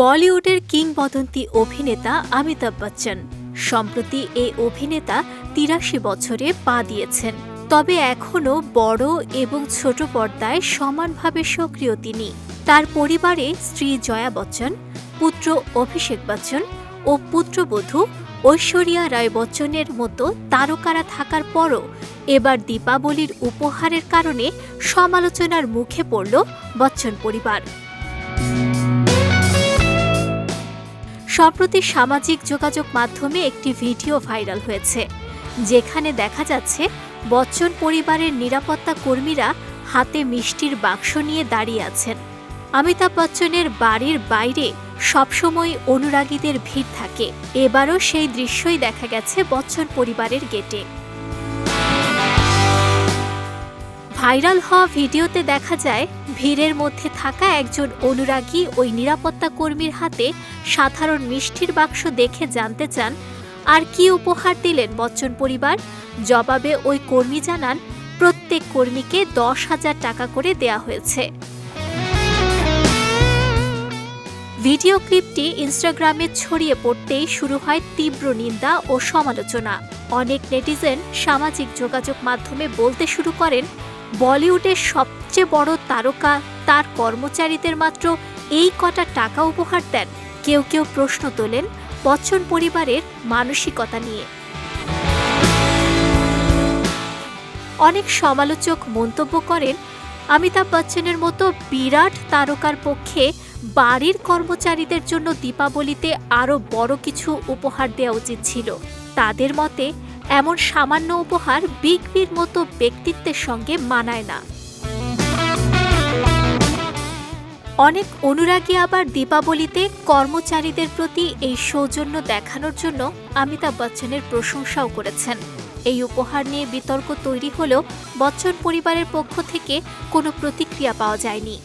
বলিউডের কিংবদন্তি অভিনেতা অমিতাভ বচ্চন। সম্প্রতি এই অভিনেতা তিরাশি বছরে পা দিয়েছেন। তবে এখনও বড় এবং ছোট পর্দায় সমানভাবে সক্রিয় তিনি। তার পরিবারে স্ত্রী জয়া বচ্চন, পুত্র অভিষেক বচ্চন ও পুত্রবধূ ঐশ্বরিয়া রায় বচ্চনের মতো তারকারা থাকার পরও এবার দীপাবলির উপহারের কারণে সমালোচনার মুখে পড়ল বচ্চন পরিবার। সম্প্রতি সামাজিক যোগাযোগ মাধ্যমে একটি ভিডিও ভাইরাল হয়েছে, যেখানে দেখা যাচ্ছে বচ্চন পরিবারের নিরাপত্তা কর্মীরা হাতে মিষ্টির বাক্স নিয়ে দাঁড়িয়ে আছেন। অমিতাভ বচ্চনের বাড়ির বাইরে সবসময় অনুরাগীদের ভিড় থাকে। এবারও সেই দৃশ্যই দেখা গেছে বচ্চন পরিবারের গেটে। ভাইরাল হওয়া ভিডিওতে দেখা যায়, ভিড়ের মধ্যে থাকা একজন অনুরাগী ওই নিরাপত্তা কর্মীর হাতে সাধারণ মিষ্টির বাক্স দেখে জানতে চান, আর কি উপহার দিলেন বচ্চন পরিবার? জবাবে ওই কর্মী জানান, প্রত্যেক কর্মীকে দশ হাজার টাকা করে দেয়া হয়েছে। ভিডিও ক্লিপটি ইনস্টাগ্রামে ছড়িয়ে পড়তেই শুরু হয় তীব্র নিন্দা ও সমালোচনা। অনেক নেটিজেন সামাজিক যোগাযোগ মাধ্যমে বলতে শুরু করেন বলিউডের সবচেয়ে বড় তারকা তার কর্মচারীদের মাত্র এই কটা টাকা উপহার দেন। কেউ কেউ প্রশ্ন তোলেন বচ্চন পরিবারের মানসিকতা নিয়ে। অনেক সমালোচক মন্তব্য করেন, অমিতাভ বচ্চনের মতো বিরাট তারকার পক্ষে বাড়ির কর্মচারীদের জন্য দীপাবলিতে আরও বড় কিছু উপহার দেওয়া উচিত ছিল। তাদের মতে এমন সামান্য উপহার বিগ বির মতো ব্যক্তিত্বের সঙ্গে মানায় না। অনেক অনুরাগী আবার দীপাবলিতে কর্মচারীদের প্রতি এই সৌজন্য দেখানোর জন্য অমিতাভ বচ্চনের প্রশংসাও করেছেন। এই উপহার নিয়ে বিতর্ক তৈরি হলেও বচ্চন পরিবারের পক্ষ থেকে কোনো প্রতিক্রিয়া পাওয়া যায়নি।